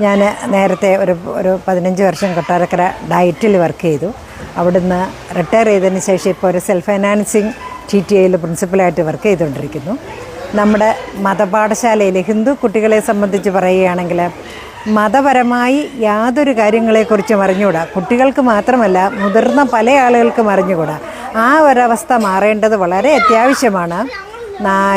ഞാൻ നേരത്തെ ഒരു ഒരു പതിനഞ്ച് വർഷം കൊട്ടാരക്കര ഡയറ്റിൽ വർക്ക് ചെയ്തു. അവിടുന്ന് റിട്ടയർ ചെയ്തതിന് ശേഷം ഇപ്പോൾ ഒരു സെൽഫ് ഫൈനാൻസിങ് ടി ടി ഐയിൽ പ്രിൻസിപ്പലായിട്ട് വർക്ക് ചെയ്തുകൊണ്ടിരിക്കുന്നു. നമ്മുടെ മതപാഠശാലയിൽ ഹിന്ദു കുട്ടികളെ സംബന്ധിച്ച് പറയുകയാണെങ്കിൽ മതപരമായി യാതൊരു കാര്യങ്ങളെക്കുറിച്ചും അറിഞ്ഞുകൂടാ. കുട്ടികൾക്ക് മാത്രമല്ല മുതിർന്ന പല ആളുകൾക്കും അറിഞ്ഞുകൂടാ. ആ ഒരവസ്ഥ മാറേണ്ടത് വളരെ അത്യാവശ്യമാണ്.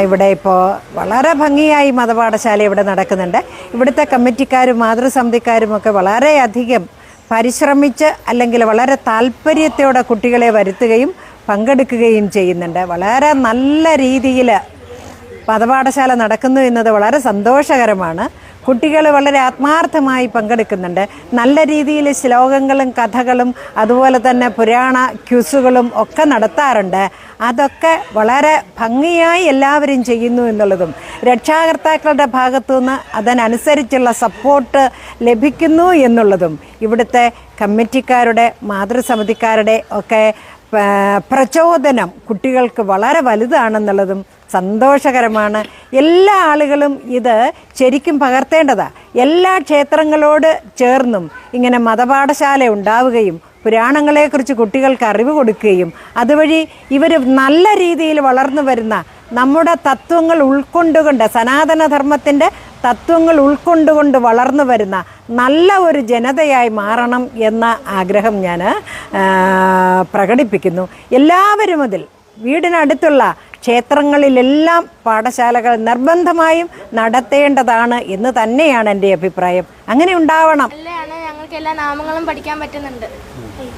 ഇവിടെ ഇപ്പോൾ വളരെ ഭംഗിയായി മതപാഠശാല ഇവിടെ നടക്കുന്നുണ്ട്. ഇവിടുത്തെ കമ്മിറ്റിക്കാരും മാതൃസമിതിക്കാരുമൊക്കെ വളരെയധികം പരിശ്രമിച്ച് അല്ലെങ്കിൽ വളരെ താല്പര്യത്തോടെ കുട്ടികളെ വരുത്തുകയും പങ്കെടുക്കുകയും ചെയ്യുന്നുണ്ട്. വളരെ നല്ല രീതിയിൽ മതപാഠശാല നടക്കുന്നു എന്നത് വളരെ സന്തോഷകരമാണ്. കുട്ടികൾ വളരെ ആത്മാർത്ഥമായി പങ്കെടുക്കുന്നുണ്ട്. നല്ല രീതിയിൽ ശ്ലോകങ്ങളും കഥകളും അതുപോലെ തന്നെ പുരാണ ക്യൂസുകളും ഒക്കെ നടത്താറുണ്ട്. അതൊക്കെ വളരെ ഭംഗിയായി എല്ലാവരും ചെയ്യുന്നു എന്നുള്ളതും രക്ഷാകർത്താക്കളുടെ ഭാഗത്തുനിന്ന് അതിനനുസരിച്ചുള്ള സപ്പോർട്ട് ലഭിക്കുന്നു എന്നുള്ളതും ഇവിടുത്തെ കമ്മിറ്റിക്കാരുടെ മാതൃസമിതിക്കാരുടെ ഒക്കെ പ്രചോദനം കുട്ടികൾക്ക് വളരെ വലുതാണെന്നുള്ളതും സന്തോഷകരമാണ്. എല്ലാ ആളുകളും ഇത് ശരിക്കും പകർത്തേണ്ടതാ. എല്ലാ ക്ഷേത്രങ്ങളോട് ചേർന്നും ഇങ്ങനെ മതപാഠശാല ഉണ്ടാവുകയും പുരാണങ്ങളെക്കുറിച്ച് കുട്ടികൾക്ക് അറിവ് കൊടുക്കുകയും അതുവഴി ഇവർ നല്ല രീതിയിൽ വളർന്നു വരുന്ന നമ്മുടെ തത്വങ്ങൾ ഉൾക്കൊണ്ടുകൊണ്ട് സനാതനധർമ്മത്തിന്റെ തത്വങ്ങൾ ഉൾക്കൊണ്ടുകൊണ്ട് വളർന്നു വരുന്ന നല്ല ഒരു ജനതയായി മാറണം എന്ന ആഗ്രഹം ഞാൻ പ്രകടിപ്പിക്കുന്നു. എല്ലാവരും അതിൽ വീടിനടുത്തുള്ള ക്ഷേത്രങ്ങളിലെല്ലാം പാഠശാലകൾ നിർബന്ധമായും നടത്തേണ്ടതാണ് എന്ന് തന്നെയാണ് എന്റെ അഭിപ്രായം. അങ്ങനെ ഉണ്ടാവണം. ഞങ്ങൾക്ക് എല്ലാ നാമങ്ങളും പഠിക്കാൻ പറ്റുന്നുണ്ട്.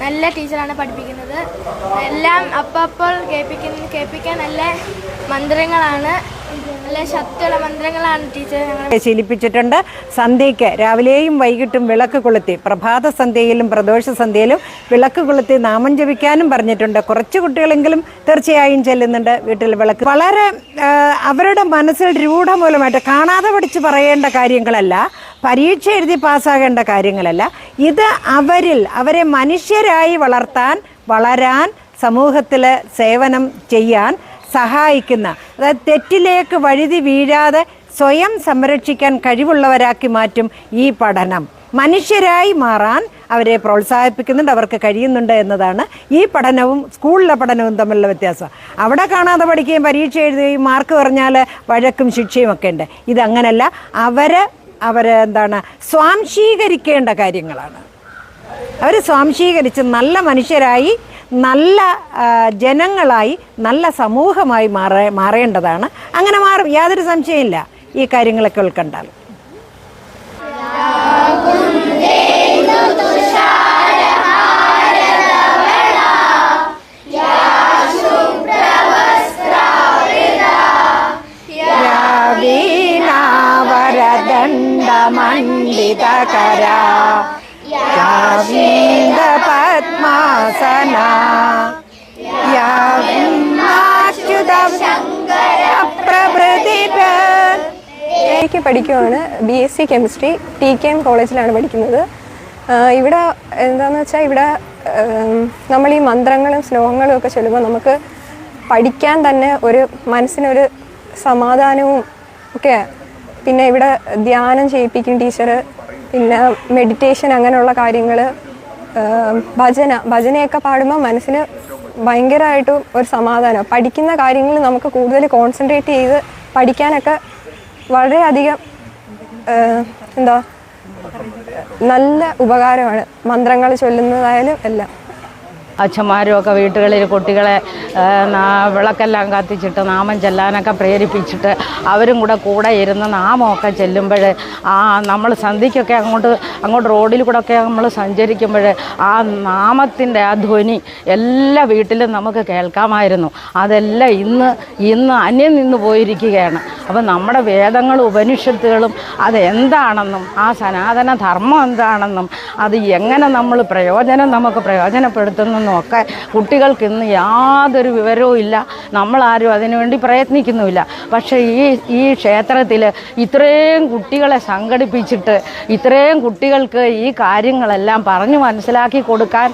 നല്ല ടീച്ചറാണ് പഠിപ്പിക്കുന്നത്. എല്ലാം അപ്പപ്പോൾ കേൾപ്പിക്കുന്ന കേൾപ്പിക്കാൻ നല്ല മന്ത്രങ്ങളാണ്. മന്ത്രങ്ങളാണ് ടീച്ചർ ശീലിപ്പിച്ചിട്ടുണ്ട്. സന്ധ്യയ്ക്ക് രാവിലെയും വൈകിട്ടും വിളക്ക് കൊളുത്തി പ്രഭാത സന്ധ്യയിലും പ്രദോഷ സന്ധ്യയിലും വിളക്ക് കൊളുത്തി നാമം ജപിക്കാനും പറഞ്ഞിട്ടുണ്ട്. കുറച്ച് കുട്ടികളെങ്കിലും തീർച്ചയായും ചെല്ലുന്നുണ്ട് വീട്ടിൽ വിളക്ക്. വളരെ അവരുടെ മനസ്സിൽ രൂഢമൂലമായിട്ട് കാണാതെ പഠിച്ച് പറയേണ്ട കാര്യങ്ങളല്ല പരീക്ഷ എഴുതി പാസ്സാകേണ്ട കാര്യങ്ങളല്ല. ഇത് അവരിൽ അവരെ മനുഷ്യരായി വളർത്താൻ വളരാൻ സമൂഹത്തിൽ സേവനം ചെയ്യാൻ സഹായിക്കുന്ന അതായത് തെറ്റിലേക്ക് വഴുതി വീഴാതെ സ്വയം സംരക്ഷിക്കാൻ കഴിവുള്ളവരാക്കി മാറ്റും ഈ പഠനം. മനുഷ്യരായി മാറാൻ അവരെ പ്രോത്സാഹിപ്പിക്കുന്നുണ്ട് അവർക്ക് കഴിയുന്നുണ്ട് എന്നതാണ് ഈ പഠനവും സ്കൂളിലെ പഠനവും തമ്മിലുള്ള വ്യത്യാസം. അവിടെ കാണാതെ പഠിക്കുകയും പരീക്ഷ എഴുതുകയും മാർക്ക് പറഞ്ഞാൽ വഴക്കും ശിക്ഷയും ഒക്കെ ഉണ്ട്. ഇതങ്ങനല്ല അവരെ അവരെ എന്താണ് സ്വാംശീകരിക്കേണ്ട കാര്യങ്ങളാണ്. അവർ സ്വാംശീകരിച്ച് നല്ല മനുഷ്യരായി നല്ല ജനങ്ങളായി നല്ല സമൂഹമായി മാറ മാറേണ്ടതാണ്. അങ്ങനെ മാറും. യാതൊരു സംശയമില്ല ഈ കാര്യങ്ങളൊക്കെ ഉൾക്കണ്ടാൽ. വരദണ്ഡമണ്ഡിതകര യാവീന്ദ പത്മാസന ക്ക് പഠിക്കുവാണ് B S C chemistry T K M കോളേജിലാണ് പഠിക്കുന്നത്. ഇവിടെ എന്താണെന്ന് വെച്ചാൽ ഇവിടെ നമ്മൾ ഈ മന്ത്രങ്ങളും ശ്ലോകങ്ങളും ഒക്കെ ചൊല്ലുമ്പോൾ നമുക്ക് പഠിക്കാൻ തന്നെ ഒരു മനസ്സിനൊരു സമാധാനവും ഒക്കെ. പിന്നെ ഇവിടെ ധ്യാനം ചെയ്യിപ്പിക്കും ടീച്ചർ പിന്നെ മെഡിറ്റേഷൻ അങ്ങനെയുള്ള കാര്യങ്ങൾ ഭജന ഭജനയൊക്കെ പാടുമ്പോൾ മനസ്സിന് ഭയങ്കരമായിട്ടും ഒരു സമാധാനം. പഠിക്കുന്ന കാര്യങ്ങൾ നമുക്ക് കൂടുതൽ കോൺസെൻട്രേറ്റ് ചെയ്ത് പഠിക്കാനൊക്കെ വളരെയധികം എന്താ നല്ല ഉപകാരമാണ് മന്ത്രങ്ങൾ ചൊല്ലുന്നതായാലും എല്ലാം. അച്ഛന്മാരും ഒക്കെ വീട്ടുകളിൽ കുട്ടികളെ വിളക്കെല്ലാം കത്തിച്ചിട്ട് നാമം ചെല്ലാനൊക്കെ പ്രേരിപ്പിച്ചിട്ട് അവരും കൂടെ കൂടെ ഇരുന്ന് നാമമൊക്കെ ചെല്ലുമ്പോൾ ആ നമ്മൾ സന്ധിക്കൊക്കെ അങ്ങോട്ട് അങ്ങോട്ട് റോഡിൽ കൂടെ ഒക്കെ നമ്മൾ സഞ്ചരിക്കുമ്പോൾ ആ നാമത്തിന്റെ ആ ധ്വനി എല്ലാ വീട്ടിലും നമുക്ക് കേൾക്കാമായിരുന്നു. അതെല്ലാം ഇന്ന് ഇന്ന് അന്യം നിന്ന് പോയിരിക്കുകയാണ്. അപ്പം നമ്മുടെ വേദങ്ങളും ഉപനിഷത്തുകളും അതെന്താണെന്നും ആ സനാതന ധർമ്മം എന്താണെന്നും അത് എങ്ങനെ നമ്മൾ പ്രയോജനം നമുക്ക് ഒക്കെ കുട്ടികൾക്ക് ഇന്ന് യാതൊരു വിവരവും ഇല്ല. നമ്മളാരും അതിനുവേണ്ടി പ്രയത്നിക്കുന്നുമില്ല. പക്ഷേ ഈ ഈ ക്ഷേത്രത്തിൽ ഇത്രയും കുട്ടികളെ സംഘടിപ്പിച്ചിട്ട് ഇത്രയും കുട്ടികൾക്ക് ഈ കാര്യങ്ങളെല്ലാം പറഞ്ഞു മനസ്സിലാക്കി കൊടുക്കാൻ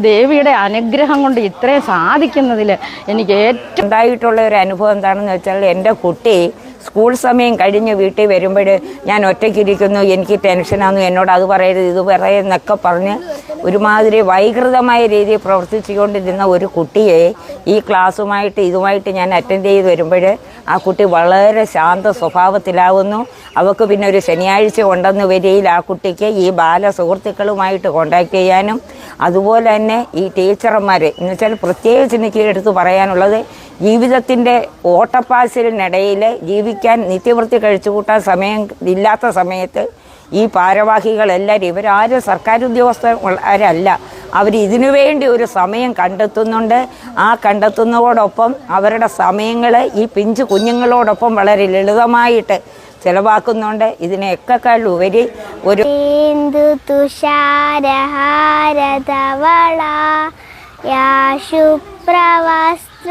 ദേവിയുടെ അനുഗ്രഹം കൊണ്ട് ഇത്രയും സാധിക്കുന്നതിൽ എനിക്ക് ഏറ്റവും ഉണ്ടായിട്ടുള്ള ഒരു അനുഭവം എന്താണെന്ന് വെച്ചാൽ എന്റെ കുട്ടി സ്കൂൾ സമയം കഴിഞ്ഞ് വീട്ടിൽ വരുമ്പോൾ ഞാൻ ഒറ്റയ്ക്കിരിക്കുന്നു എനിക്ക് ടെൻഷനാന്നു എന്നോട് അത് പറയരുത് ഇത് പറയുന്നൊക്കെ പറഞ്ഞ് ഒരുമാതിരി വൈകൃതമായ രീതിയിൽ പ്രവർത്തിച്ചുകൊണ്ടിരുന്ന ഒരു കുട്ടിയെ ഈ ക്ലാസ്സുമായിട്ട് ഇതുമായിട്ട് ഞാൻ അറ്റൻഡ് ചെയ്ത് വരുമ്പോൾ ആ കുട്ടി വളരെ ശാന്ത സ്വഭാവത്തിലാവുന്നു. അവൾക്ക് പിന്നെ ഒരു ശനിയാഴ്ച ഉണ്ടെന്ന് വരിയിൽ ആ കുട്ടിക്ക് ഈ ബാല സുഹൃത്തുക്കളുമായിട്ട് കോണ്ടാക്ട് ചെയ്യാനും അതുപോലെ തന്നെ ഈ ടീച്ചർമാർ എന്ന് വെച്ചാൽ പ്രത്യേകിച്ച് എനിക്ക് എടുത്ത് പറയാനുള്ളത് ജീവിതത്തിന്റെ ഓട്ടപ്പാച്ചിലിനിടയിൽ ജീവിക്കാൻ നിത്യവൃത്തി കഴിച്ചു കൂട്ടാൻ സമയം ഇല്ലാത്ത സമയത്ത് ഈ ഭാരവാഹികളെല്ലാവരും ഇവരാരും സർക്കാർ ഉദ്യോഗസ്ഥരല്ല അവർ ഇതിനു വേണ്ടി ഒരു സമയം കണ്ടെത്തുന്നുണ്ട്. ആ കണ്ടെത്തുന്നതോടൊപ്പം അവരുടെ സമയങ്ങൾ ഈ പിഞ്ചു കുഞ്ഞുങ്ങളോടൊപ്പം വളരെ ലളിതമായിട്ട് ചിലവാക്കുന്നുണ്ട്. ഇതിനെയൊക്കെ ഉപരി ഒരു ശുപ്രവസ്ത്രാവൃത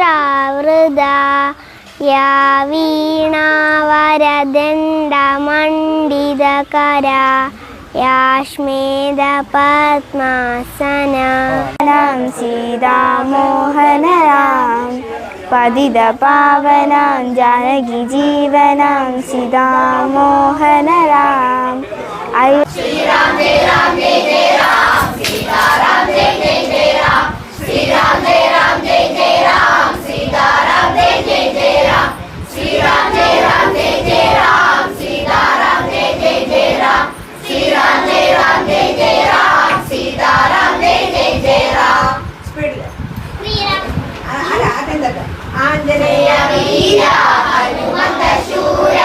യാ വീണാവരദണ്ഡമണ്ഡിതകര യാശ്മേത പത്മാസന രാം സീതാമോഹനരാം പതിത പാവനാം ജാനകി ജീവനാം സീതാമോഹനരാം അയ്യോ ആഞ്ജനേയ വീര ഹനുമന്ത ശൂര.